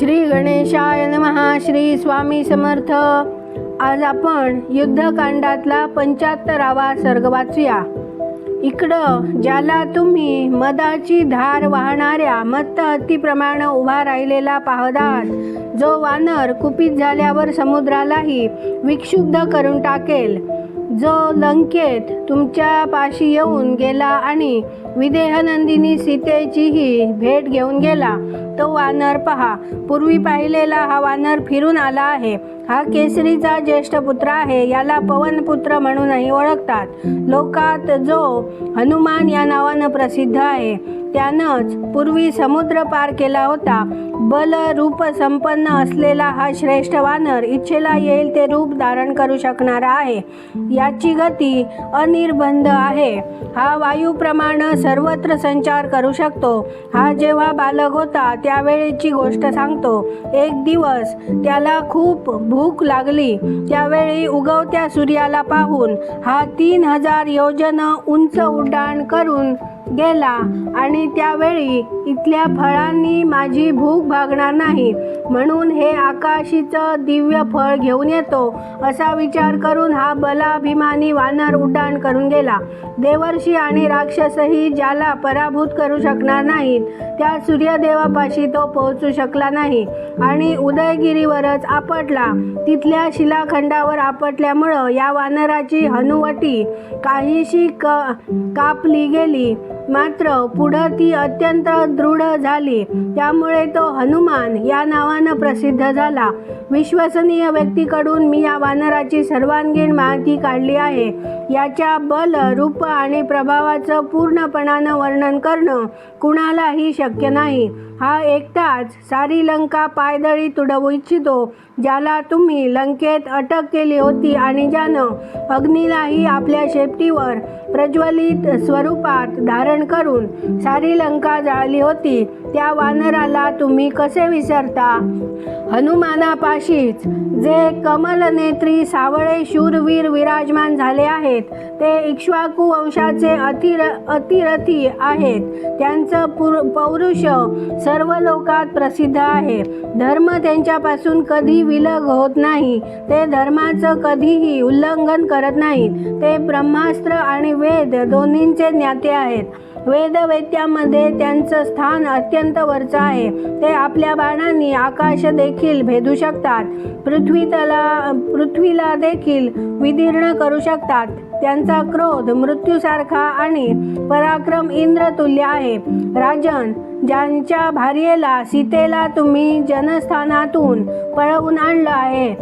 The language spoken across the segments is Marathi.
श्री गणेशाय नमहा श्री स्वामी समर्थ. आज आपण युद्धकांडातला पंच्याहत्तरावा सर्ग वाचूया. इकडं ज्याला तुम्ही मदाची धार वाहणाऱ्या मत्त हत्तीप्रमाणे उभा राहिलेला पाहदात जो वानर कुपित झाल्यावर समुद्रालाही विक्षुब्ध करून टाकेल जो लंकेत तुमच्या पाशी येऊन गेला आणि विदेहनंदिनी सीतेचीही भेट घेऊन गेला तो वानर पहा पूर्वी पाहिलेला हा वानर फिरून आला आहे. हा केसरीचा ज्येष्ठ पुत्र आहे याला पवनपुत्र म्हणूनही ओळखतात. लोकात जो हनुमान या नावानं प्रसिद्ध आहे त्यानंच पूर्वी समुद्र पार केला होता. बल रूप संपन्न असलेला हा श्रेष्ठ वानर इच्छेला येईल ते रूप धारण करू शकणारा आहे. याची गती अनिर्बंध आहे. हा वायूप्रमाणे सर्वत्र संचार करू शकतो. हा जेव्हा बालक होता त्यावेळेची गोष्ट सांगतो. एक दिवस त्याला खूप भूक लागली. त्यावेळी उगवत्या सूर्याला पाहून हा तीन हजार योजना उंच उड्डाण करून गेला आणि त्यावेळी इथल्या फळांनी माझी भूक भागणार नाही. म्हणून हे आकाशीचं दिव्य फळ घेऊन येतो असा विचार करून हा बलाभिमानी वानर उड्डाण करून गेला. देवर्षी आणि राक्षसही ज्याला पराभूत करू शकणार नाहीत त्या सूर्यदेवापाशी तो पोहोचू शकला नाही आणि उदयगिरीवरच आपटला. तिथल्या शिलाखंडावर आपटल्यामुळं या वानराची हनुवटी काहीशी क कापली गेली. मात्र पुढं ती अत्यंत दृढ झाली. त्यामुळे तो हनुमान या नावानं प्रसिद्ध झाला. विश्वसनीय व्यक्तीकडून मी या वानराची सर्वांगीण माहिती काढली आहे. याच्या बल रूप आणि प्रभावाचं पूर्णपणानं वर्णन करणं कुणालाही शक्य नाही. हा एकटाच सारी लंका पायदळी तुडवू इच्छितो ज्याला तुम्ही लंकेत अटक केली होती आणि ज्यानं अग्नीलाही आपल्या शेपटीवर प्रज्वलित स्वरूपात धारण करून सारी लंका जाळली होती. त्या वानराला तुम्ही कसे विसरता? हनुमानापाशीच जे कमलनेत्री सावळे शूरवीर विराजमान झाले आहेत ते इक्ष्वाकू वंशाचे अतिर अतिरथी आहेत. त्यांचं पुर पौरुष सर्व लोकात प्रसिद्ध आहे. धर्म त्यांच्यापासून कधी विलग होत नाही. ते धर्माचं कधीही उल्लंघन करत नाहीत. ते ब्रह्मास्त्र आणि वेद दोन्हींचे ज्ञाते आहेत. वेदवेत्यामध्ये त्यांचं स्थान अत्यंत वरचं आहे. ते आपल्या बाणांनी आकाश देखील भेदू शकतात. पृथ्वीतला पृथ्वीला देखील विदीर्ण करू शकतात. त्यांचा क्रोध मृत्यूसारखा आणि पराक्रम इंद्रतुल्य आहे. राजन ज्यांच्या भार्येला सीतेला तुम्ही जनस्थानातून पळवून आणलं आहे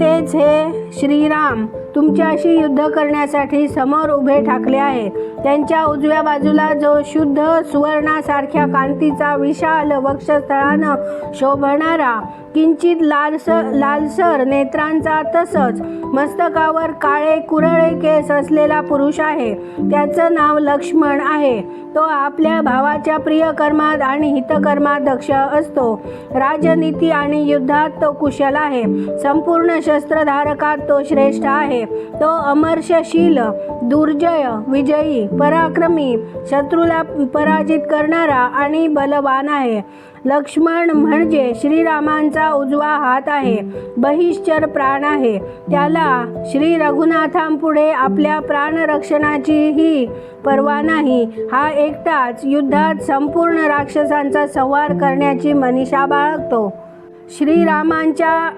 तेच हे श्रीराम तुमच्याशी युद्ध करण्यासाठी समोर उभे ठाकले आहे त्यांच्या उजव्या बाजूला जो शुद्ध सुवर्णासारख्या कांतीचा विशाल वक्षस्थळानं शोभणारा किंचित लालसर लालसर नेत्रांचा तसंच मस्तकावर काळे कुरळे केस असलेला पुरुष आहे. त्याचं नाव लक्ष्मण आहे. तो आपल्या भावाच्या प्रियकर्मात आणि हितकर्माध्यक्ष असतो. राजनीती आणि युद्धात तो कुशल आहे. संपूर्ण शस्त्रधारकात तो श्रेष्ठ आहे. तो अमर्षशील दुर्जय विजयी पराक्रमी शत्रूला पराजित करणारा आणि बलवान आहे. लक्ष्मण म्हणजे श्रीरामांचा उजवा हात आहे. बहिश्चर प्राण आहे. त्याला श्री रघुनाथांपुढे आपल्या प्राणरक्षणाचीही पर्वा नाही. हा एकटाच युद्धात संपूर्ण राक्ष राक्षसांचा संहार करण्याची मनीषा बाळगतो. श्रीरामांच्या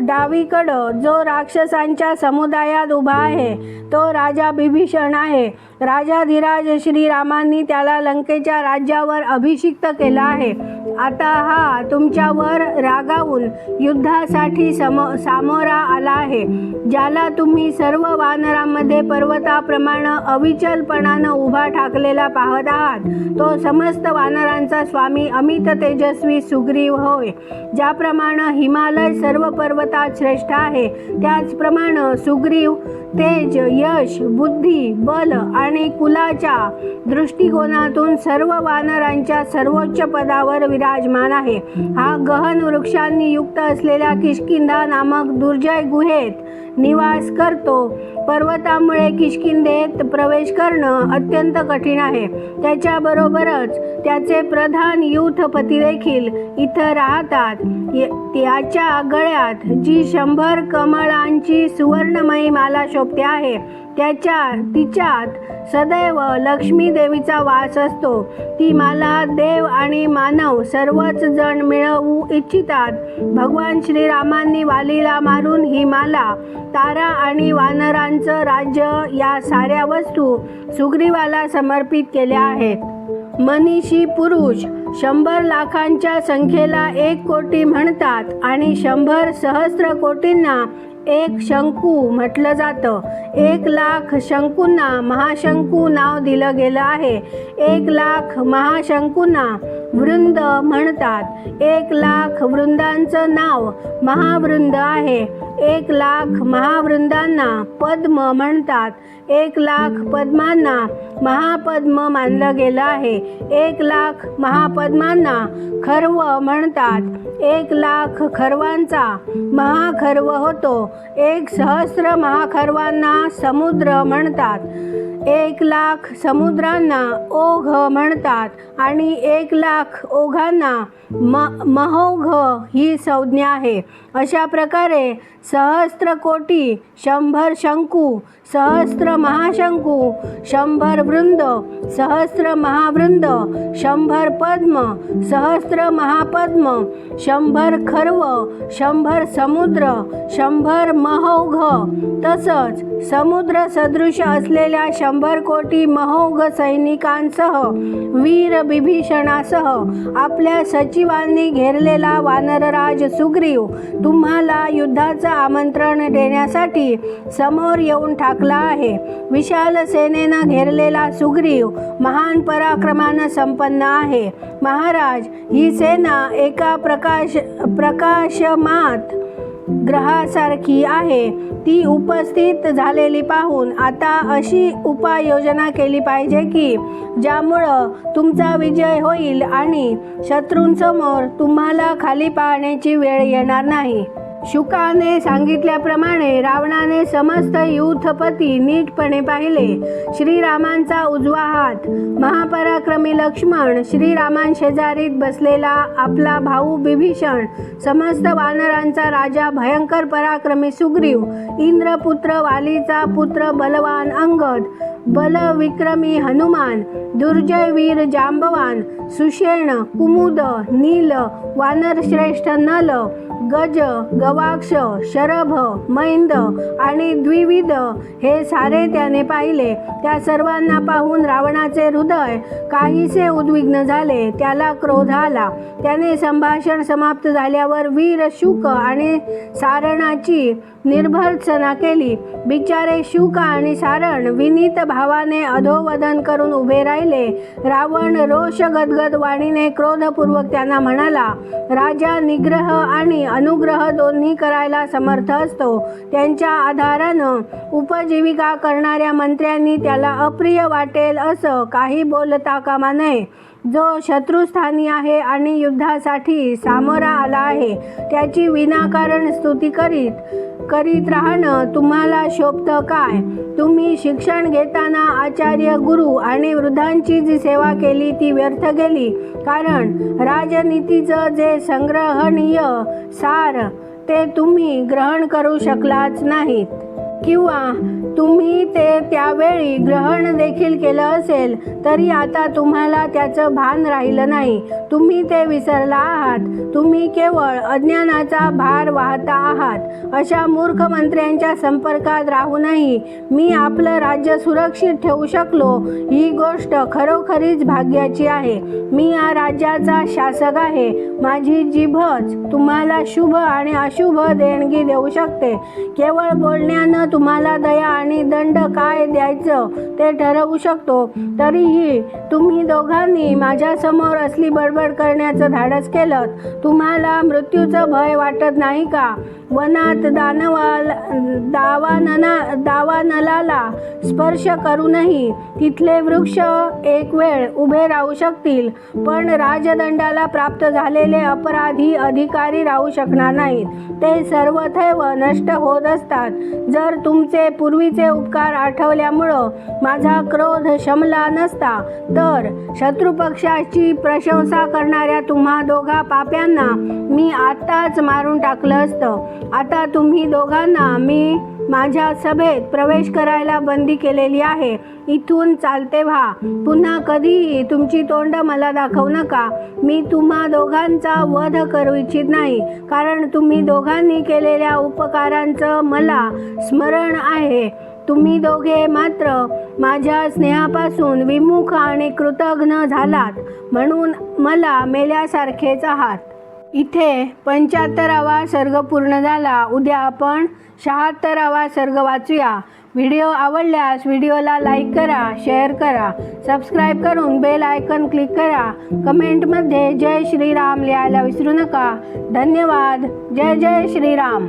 डावीकडं जो राक्षसांच्या समुदायात उभा आहे तो राजा बिभीषण आहे. राजाधिराज श्रीरामांनी त्याला लंकेच्या राज्यावर अभिषिक्त केला आहे. आता हा तुमच्यावर रागावून युद्धासाठी सम सामोरा आला आहे ज्याला तुम्ही सर्व वानरांमध्ये पर्वताप्रमाणे अविचलपणानं उभा ठाकलेला पाहत आहात. तो समस्त वानरांचा स्वामी अमित तेजस्वी सुग्रीव होय. ज्याप्रमाणे हिमालय सर्व पर्वत पर्वतात श्रेष्ठ आहे. त्याचप्रमाणे सुग्रीव तेज यश बुद्धी बल आणि कुलाच्या दृष्टिकोनातून सर्व वानरांच्या सर्वोच्च पदावर विराजमान आहे. हा गहन वृक्षांनी युक्त असलेल्या किष्किंधा नामक दुर्जय गुहेत निवास करतो. पर्वतामुळे किष्किंधेत प्रवेश करणं अत्यंत कठीण आहे. त्याच्याबरोबरच त्याचे प्रधान युथपती देखील इथं राहतात. य- गळ्यात जी शंभर कमळांची सुवर्णमयी माला शोभते आहे त्याच्या तिच्यात सदैव लक्ष्मी देवीचा वास असतो. ती माला देव आणि मानव सर्वच जण मिळवू इच्छितात. भगवान श्रीरामांनी वालीला मारून ही माला तारा आणि वानरांचं राज्य या साऱ्या वस्तू सुग्रीवाला समर्पित केल्या आहेत. मनीषी पुरुष शंभर लाखांच्या संख्येला एक कोटी म्हणतात आणि शंभर सहस्र कोटींना एक शंकू म्हटलं जातं. एक लाख शंकूंना महाशंकू नाव दिलं गेलं आहे. एक लाख महाशंकूंना वृंद म्हणतात. एक लाख वृंदांचं नाव महावृंद आहे. एक लाख महावृंदांना पद्म म्हणतात. एक लाख पद्मांना महापद्म मानलं गेलं आहे. एक लाख महापद्मांना खर्व म्हणतात. एक लाख खर्वांचा महाखर्व होतो. एक सहस्र महाखर्वांना समुद्र म्हणतात. एक लाख समुद्रांना ओघ म्हणतात आणि एक लाख ओघांना म महोघ ही संज्ञा आहे. अशा प्रकारे सहस्त्र कोटी शंभर शंकू सहस्त्र महाशंकू शंभर वृंद सहस्त्र महावृंद शंभर पद्म सहस्त्र महापद्म शंभर खर्व शंभर समुद्र शंभर महोघ तसंच समुद्र सदृश असलेल्या शंभर कोटी महोघ सैनिकांसह वीर बिभीषणासह आपल्या सचिवांनी घेरलेला वानरराज सुग्रीव तुम्हाला युद्धाचं आमंत्रण देण्यासाठी समोर येऊन टाकला आहे. विशाल सेनेनं घेरलेला सुग्रीव महान पराक्रमानं संपन्न आहे. महाराज ही सेना एका प्रकाश प्रकाशमात ग्रहासारखी आहे. ती उपस्थित झालेली पाहून आता अशी उपाययोजना केली पाहिजे की ज्यामुळं तुमचा विजय होईल आणि शत्रूंसमोर तुम्हाला खाली पाहण्याची वेळ येणार नाही. शुकाने सांगितल्याप्रमाणे रावणाने समस्त युथपती नीटपणे पाहिले. श्रीरामांचा उजवा हात. महापराक्रमी लक्ष्मण श्रीरामां शेजारीत बसलेला आपला भाऊ बिभीषण समस्त वानरांचा राजा भयंकर पराक्रमी सुग्रीव इंद्रपुत्र वालीचा पुत्र बलवान अंगद बलविक्रमी हनुमान दुर्जय वीर जांबवान सुषेण कुमुद नील वानरश्रेष्ठ नल गज गवाक्ष शरभ मैंद आणि द्विविध हे सारे त्याने पाहिले. त्या सर्वांना पाहून रावणाचे हृदय काहीसे उद्विग्न झाले. त्याला क्रोध आला. त्याने संभाषण समाप्त झाल्यावर वीर शुक आणि सारणाची निर्भर्सना केली. बिचारे शुक आणि सारण विनीत भावाने अधोवदन करून उभे राहिले. रावण रोष गदगद वाणीने क्रोधपूर्वक त्यांना म्हणाला राजा निग्रह आणि अनुग्रह दोन्ही करायला समर्थ असतो. त्यांच्या आधारानं उपजीविका करणाऱ्या मंत्र्यांनी त्याला अप्रिय वाटेल असं काही बोलता कामा नये. जो शत्रुस्थानी आहे आणि युद्धासाठी सामोरा आला आहे त्याची विनाकारण स्तुती करीत करीत राहणं तुम्हाला शोभतं काय? तुम्ही शिक्षण घेताना आचार्य गुरु आणि वृद्धांची जी सेवा केली ती व्यर्थ गेली. कारण राजनीतीचं जे संग्रहणीय सार ते तुम्ही ग्रहण करू शकलाच नाहीत. किंवा तुम्ही ते त्यावेळी ग्रहण देखील केलं असेल तरी आता तुम्हाला त्याचं भान राहिलं नाही. तुम्ही ते विसरला आहात. तुम्ही केवळ अज्ञानाचा भार वाहता आहात. अशा मूर्ख मंत्र्यांच्या संपर्कात राहूनही मी आपलं राज्य सुरक्षित ठेवू शकलो. ही गोष्ट खरोखरीच भाग्याची आहे. मी या राज्याचा शासक आहे. माझी जिभच तुम्हाला शुभ आणि अशुभ देणगी देऊ शकते. केवळ बोलण्यानं तुम्हाला दया आणि दंड काय द्यायचं ते ठरवू शकतो. तरीही तुम्ही दोघांनी माझ्यासमोर असली बडबड करण्याचं धाडस केलं तुम्हाला मृत्यूचं भय वाटत नाही का? वनात दानवाल दावानना दावानलाला स्पर्श करूनही तिथले वृक्ष एक वेळ उभे राहू शकतील पण राजदंडाला प्राप्त झालेले असलेले अपराधी अधिकारी राहू शकणार नाहीत. ते सर्वथैव नष्ट होत असतात. जर तुमचे पूर्वीचे उपकार आठवल्यामुळं माझा क्रोध शमला नसता तर शत्रुपक्षाची प्रशंसा करणाऱ्या तुम्हा दोघा पाप्यांना मी आत्ताच मारून टाकलं असतं. आता तुम्ही दोघांना मी माझ्या सभेत प्रवेश करायला बंदी केलेली आहे. इथून चालते व्हा. पुन्हा कधीही तुमची तोंड मला दाखवू नका. मी तुम्हा दोघांचा वध करू इच्छित नाही. कारण तुम्ही दोघांनी केलेल्या उपकारांचं मला स्मरण आहे. तुम्ही दोघे मात्र माझ्या स्नेहापासून विमुख आणि कृतघ्न झालात. म्हणून मला मेल्यासारखेच आहात. इथे पंच्याहत्तरावा सर्ग पूर्ण झाला. उद्या आपण शहात्तरावा सर्ग वाचूया. व्हिडिओ आवडल्यास व्हिडिओला लाईक करा शेअर करा सबस्क्राईब करून बेल आयकन क्लिक करा. कमेंटमध्ये जय श्रीराम लिहायला विसरू नका. धन्यवाद. जय जय श्रीराम.